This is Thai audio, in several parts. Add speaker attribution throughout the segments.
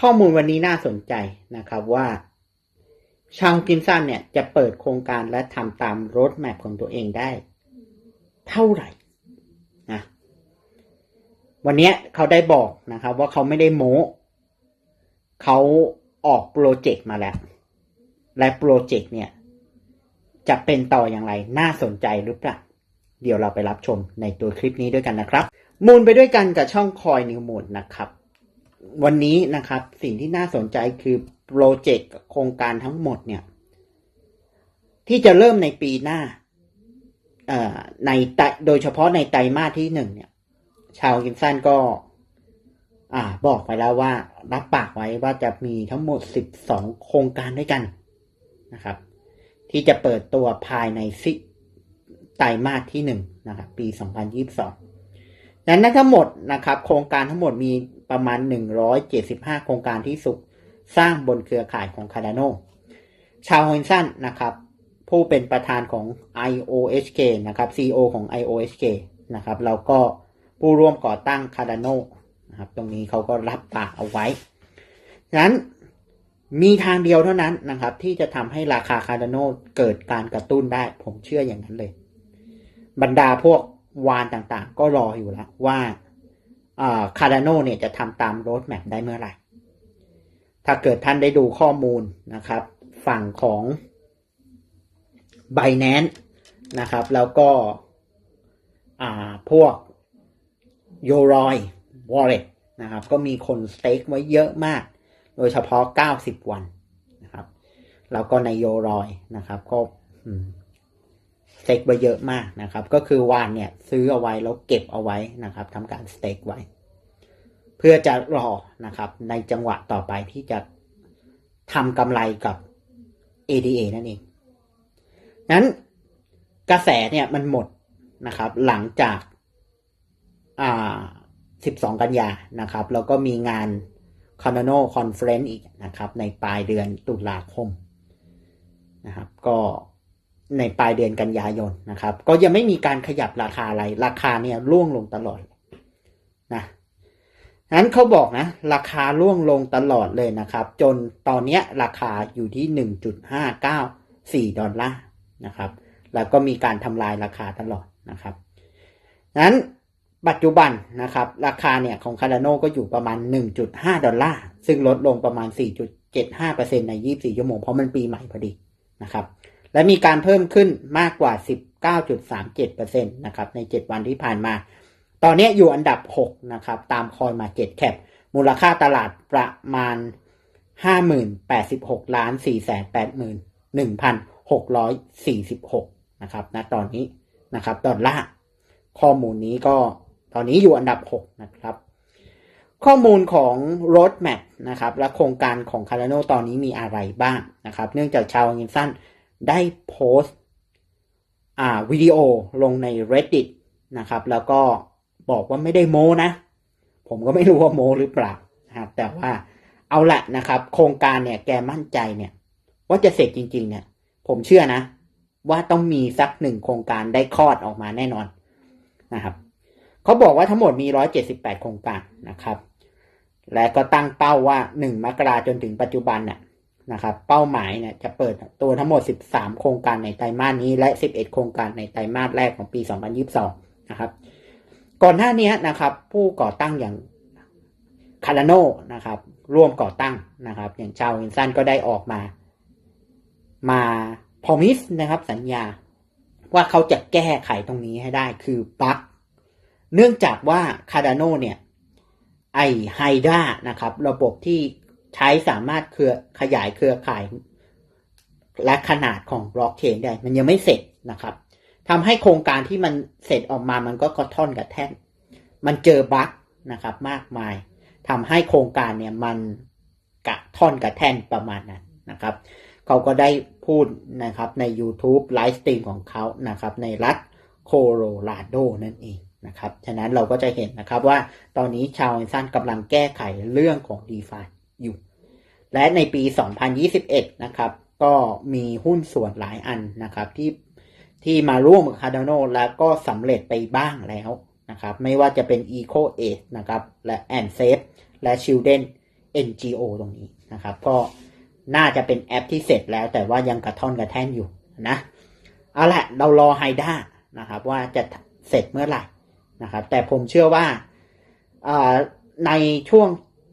Speaker 1: ข้อมูลวันนี้น่าสนใจนะครับว่า ชาวกินซันเนี่ยจะเปิดโครงการและทำตามรถแมพของตัวเองได้ เท่าไหร่นะวันนี้เขาได้บอกนะครับ ว่าเขาไม่ได้โม้เขาออกโปรเจกต์มาแล้ว และโปรเจกต์เนี่ย จะเป็นต่ออย่างไรน่าสนใจหรือเปล่าเดี๋ยวเราไปรับชมในตัวคลิปนี้ด้วยกันนะครับ มูลไปด้วยกันกับช่องคอยนิวมูลนะครับ วันนี้นะครับ สิ่งที่น่าสนใจคือโปรเจกต์โครงการทั้งหมดเนี่ย ที่จะเริ่มในปีหน้าในไตโดยเฉพาะในไตรมาสที่หนึ่งเนี่ย ชาวกินซันก็ อ่า บอกไปแล้วว่า รับปากไว้ว่าจะมีทั้งหมด 12 โครงการด้วยกันนะครับ ที่จะเปิดตัวภายในซิไตรมาสที่หนึ่งนะครับ ปี 2022ดัง นั้นทั้งหมดนะครับ โครงการทั้งหมดมีประมาณ 175 โครงการที่สุสร้างบนเครือข่ายของ Cardano ชาวฮอนสันนะครับ ผู้เป็นประธานของ IOHK นะครับ CEO ของ IOHK นะครับแล้วก็ผู้ร่วมก่อตั้ง Cardano นะครับ ตรงนี้เขาก็รับปากเอาไว้นั้นมีทางเดียวเท่านั้นนะครับ ที่จะทำให้ราคา Cardano เกิดการกระตุ้นได้ ผมเชื่ออย่างนั้นเลย บรรดาพวก วานต่างๆ ก็รออยู่แล้วว่าคาร์ดานโนเนี่ยจะทำตามโรดแมพได้เมื่อไหร่ ถ้าเกิดท่านได้ดูข้อมูลนะครับ ฝั่งของ b i n a n c e นะครับ แล้วก็พวก y o r o y Wallet นะครับ ก็มีคนสเต็กไว้เยอะมาก โดยเฉพาะ 90 วันนะครับ แล้วก็ใน y o r o y นะครับ ก็ สเต็กไว้เยอะมากนะครับ ก็คือวานเนี่ยซื้อเอาไว้แล้วเก็บเอาไว้นะครับทำการสเต็กไว้ เพื่อจะรอนะครับ ในจังหวะต่อไปที่จะทำกำไรกับ ADA นั่นเอง นั้นกระแสเนี่ยมันหมดนะครับ หลังจากอ่า12 กันยานะครับ แล้วก็มีงาน c o n o Conference อีกนะครับ ในปลายเดือนตุลาคมนะครับ ก็ ในปลายเดือนกันยายนนะครับ ก็ยังไม่มีการขยับราคาอะไร ราคาเนี่ยร่วงลงตลอดนะนั้นเขาบอกนะ ราคาร่วงลงตลอดเลยนะครับ จนตอนนี้ราคาอยู่ที่หนึ่งจุดห้าเก้าสี่ดอลลาร์นะครับ แล้วก็มีการทำลายราคาตลอดนะครับนั้นปัจจุบันนะครับ ราคาเนี่ยของคาร์ดาโนก็อยู่ประมาณ 1.5 ดอลลาร์ ซึ่งลดลงประมาณ 4.75%ใน 24 ชั่วโมง เพราะมันปีใหม่พอดีนะครับ และมีการเพิ่มขึ้นมากกว่า 19.37%นะครับใน 7 วันที่ผ่านมา ตอนนี้อยู่อันดับ 6 นะครับตามคอยมาเก็ตแคปมูลค่าตลาดประมาณ 50,86 ล้าน 481,646 นะครับณตอนนี้นะครับดอลลาร์ข้อมูลนี้ก็ตอนนี้อยู่อันดับ 6 นะครับ ข้อมูลของ roadmap นะครับ และโครงการของ Cardano ตอนนี้มีอะไรบ้างนะครับ เนื่องจากชาวเงินสั้น ได้โพสต์วิดีโอลงใน reddit นะครับ แล้วก็บอกว่าไม่ได้โมนะ ผมก็ไม่รู้ว่าโมหรือเปล่านะครับแต่ว่าเอาละนะครับ โครงการเนี่ยแกมั่นใจเนี่ย ว่าจะเสร็จจริง ๆ เนี่ย ผมเชื่อนะ ว่าต้องมีสักหนึ่งโครงการได้คลอดออกมาแน่นอนนะครับเขาบอกว่าทั้งหมดมี 178 โครงการนะครับ และก็ตั้งเป้าว่า 1 มกราจนถึงปัจจุบันเนี่ย นะครับ เป้าหมายเนี่ยจะเปิดตัวทั้งหมด 13 โครงการในไตรมาสนี้ และ 11 โครงการในไตรมาสแรกของปี 2022 นะครับ ก่อนหน้านี้นะครับ ผู้ก่อตั้งอย่างคาร์โนนะครับ ร่วมก่อตั้งนะครับ อย่างชาววินสันก็ได้ออกมา มาพอมิสนะครับ สัญญาว่าเขาจะแก้ไขตรงนี้ให้ได้คือบั๊กเนื่องจากว่าคาร์โนเนี่ยไอไฮด้านะครับ ระบบที่ ใช้สามารถเครือขยายเครือข่าย และขนาดของบล็อกเชนได้ มันยังไม่เสร็จนะครับทำให้โครงการที่มันเสร็จออกมามันก็กระท่อนกับแท่นมันเจอบั๊กนะครับ มากมายทำให้โครงการเนี่ยมันกระท่อนกับแท่นประมาณนั้นนะครับ เขาก็ได้พูดนะครับใน YouTube ไลฟ์สตรีมของเขานะครับ ในรัฐโคโลราโดนั่นเองนะครับ ฉะนั้นเราก็จะเห็นนะครับว่าตอนนี้ชาวอินซันกำลังแก้ไขเรื่องของ d e f า อยู่ และในปี 2021 นะครับ ก็มีหุ้นส่วนหลายอันนะครับที่ที่มาร่วมกับ Cardano แล้วก็สำเร็จไปบ้างแล้วนะครับ ไม่ว่าจะเป็น Eco Age นะครับ และ a n d Safe และ Children NGO ตรงนี้นะครับ ก็น่าจะเป็นแอปที่เสร็จแล้ว แต่ว่ายังกระท่อนกระแท่นอยู่นะเอาละเรารอไฮด้านะครับ ว่าจะเสร็จเมื่อไหร่นะครับ แต่ผมเชื่อว่าอ่าในช่วง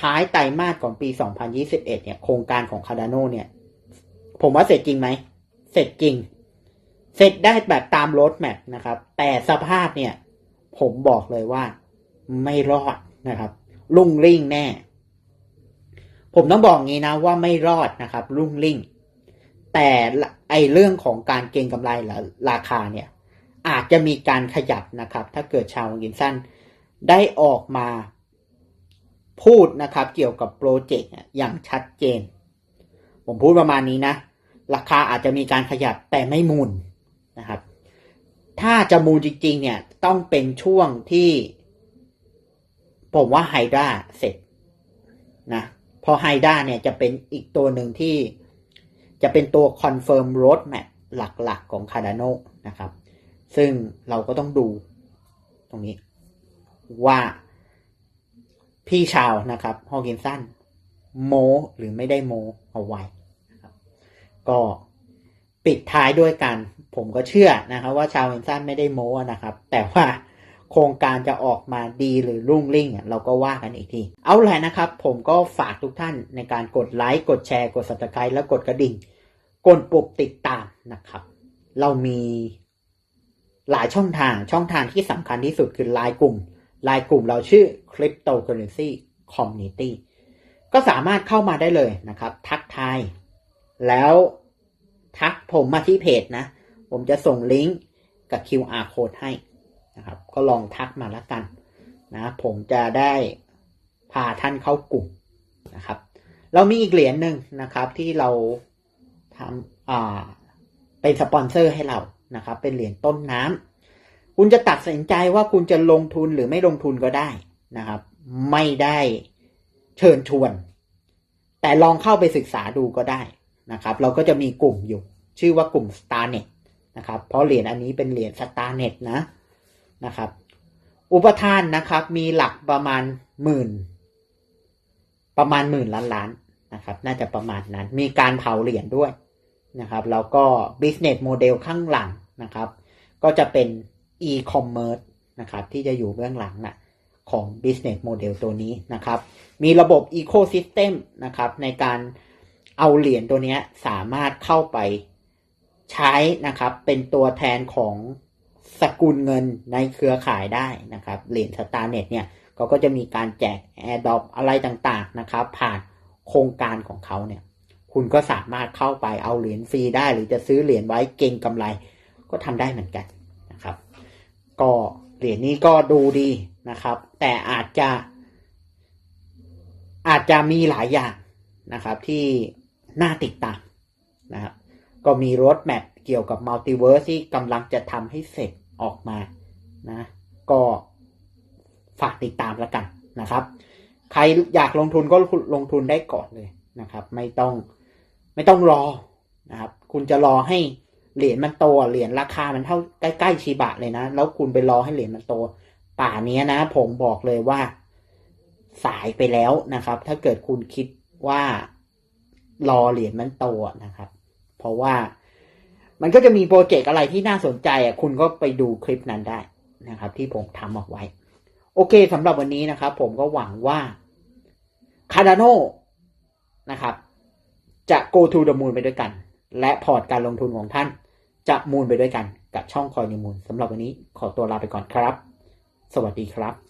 Speaker 1: ท้ายไตรมาสของปี 2021 เนี่ยโครงการของ Cardano เนี่ย ผมว่าเสร็จจริงไหม เสร็จจริง เสร็จได้แบบตามรถแมพนะครับ แต่สภาพเนี่ย ผมบอกเลยว่าไม่รอดนะครับ ลุ่งริ่งแน่ ผมต้องบอกงี้นะว่าไม่รอดนะครับ ลุ่งริ่ง แต่ไอเรื่องของการเก็งกำไรหรือราคาเนี่ย อาจจะมีการขยับนะครับ ถ้าเกิดชาวกินสั้นได้ออกมา พูดนะครับเกี่ยวกับโปรเจกต์อย่างชัดเจน ผมพูดประมาณนี้นะ ราคาอาจจะมีการขยับแต่ไม่มูลนะครับ ถ้าจะมูลจริง ๆ เนี่ยต้องเป็นช่วงที่ ผมว่าไฮด้าเสร็จนะพอไฮด้าเนี่ยจะเป็นอีกตัวหนึ่งที่จะเป็นตัวคอนเฟิร์มโรดแมปหลักๆของ Cardano นะครับ ซึ่งเราก็ต้องดูตรงนี้ว่า พี่ชาวนะครับฮอกินสันโม หรือไม่ได้โม เอาไว้นะครับก็ปิดท้ายด้วยกัน ผมก็เชื่อนะครับ ว่าชาวเอนซันไม่ได้โมนะครับ แต่ว่าโครงการจะออกมาดีหรือรุ่งริ่งเราก็ว่ากันอีกที เอาแหละนะครับ ผมก็ฝากทุกท่านในการกดไลค์ กดแชร์ กด subscribe แล้วกดกระดิ่ง กดปุ่มติดตามนะครับ เรามีหลายช่องทางช่องทางที่สำคัญที่สุดคือไลน์กลุ่ม ไลน์กลุ่มเราชื่อ Cryptocurrency Community ก็สามารถเข้ามาได้เลยนะครับ ทักทาย แล้วทักผมมาที่เพจนะ ผมจะส่งลิงก์กับ QR code ให้นะครับ ก็ลองทักมาล้วกันนะ ผมจะได้พาท่านเข้ากลุ่มนะครับ เรามีอีกเหรียญหนึ่งนะครับที่เราทำอ่าเป็นสปอนเซอร์ให้เรานะครับ เป็นเหรียญต้นน้ำ คุณจะตัดสินใจว่าคุณจะลงทุนหรือไม่ลงทุนก็ได้นะครับ ไม่ได้เชิญชวน แต่ลองเข้าไปศึกษาดูก็ได้นะครับ เราก็จะมีกลุ่มอยู่ ชื่อว่ากลุ่ม StarNet นะครับ เพราะเหรียญอันนี้เป็นเหรียญ StarNet นะนะครับ อุปทานนะครับ มีหลักประมาณหมื่น ประมาณหมื่นล้านล้านนะครับ น่าจะประมาณนั้น มีการเผาเหรียญด้วยนะครับ แล้วก็ business model ข้างหลังนะครับ ก็จะเป็น e-commerce นะครับที่จะอยู่เบื้องหลังนะของ business model ตัวนี้นะครับ มีระบบ ecosystem นะครับ ในการเอาเหรียญตัวนี้สามารถเข้าไปใช้นะครับ เป็นตัวแทนของสกุลเงินในเครือข่ายได้นะครับ เหรียญสตาร์เน็ตเนี่ยเขาก็จะมีการแจก AirDrop อะไรต่างๆนะครับ ผ่านโครงการของเขาเนี่ย คุณก็สามารถเข้าไปเอาเหรียญฟรีได้ หรือจะซื้อเหรียญไว้เก่งกำไรก็ทำได้เหมือนกัน ก็เหรียญนี้ก็ดูดีนะครับ แต่อาจจะอาจจะมีหลายอย่างนะครับที่น่าติดตามนะครับก็มีรถแมพเกี่ยวกับมัลติเวิร์สที่กำลังจะทำให้เสร็จออกมานะก็ฝากติดตามแล้วกันนะครับ ใครอยากลงทุนก็ลงทุนได้ก่อนเลยนะครับ ไม่ต้องไม่ต้องรอนะครับ คุณจะรอให้ เหรียญมันโตเหรียญราคามันเท่าใกล้ๆชีบะเลยนะ แล้วคุณไปรอให้เหรียญมันโต ป่านี้นะ ผมบอกเลยว่าสายไปแล้วนะครับ ถ้าเกิดคุณคิดว่ารอเหรียญมันโตนะครับ เพราะว่ามันก็จะมีโปรเจกต์อะไรที่น่าสนใจอะคุณก็ไปดูคลิปนั้นได้นะครับ ที่ผมทำออกไว้ โอเคสำหรับวันนี้นะครับ ผมก็หวังว่าคา r าโนนะครับ จะ go to the moon ไปด้วยกัน และพอร์ตการลงทุนของท่าน จะมูลไปด้วยกันกับช่องคอยนิมูลสำหรับวันนี้ขอตัวลาไปก่อนครับ สวัสดีครับ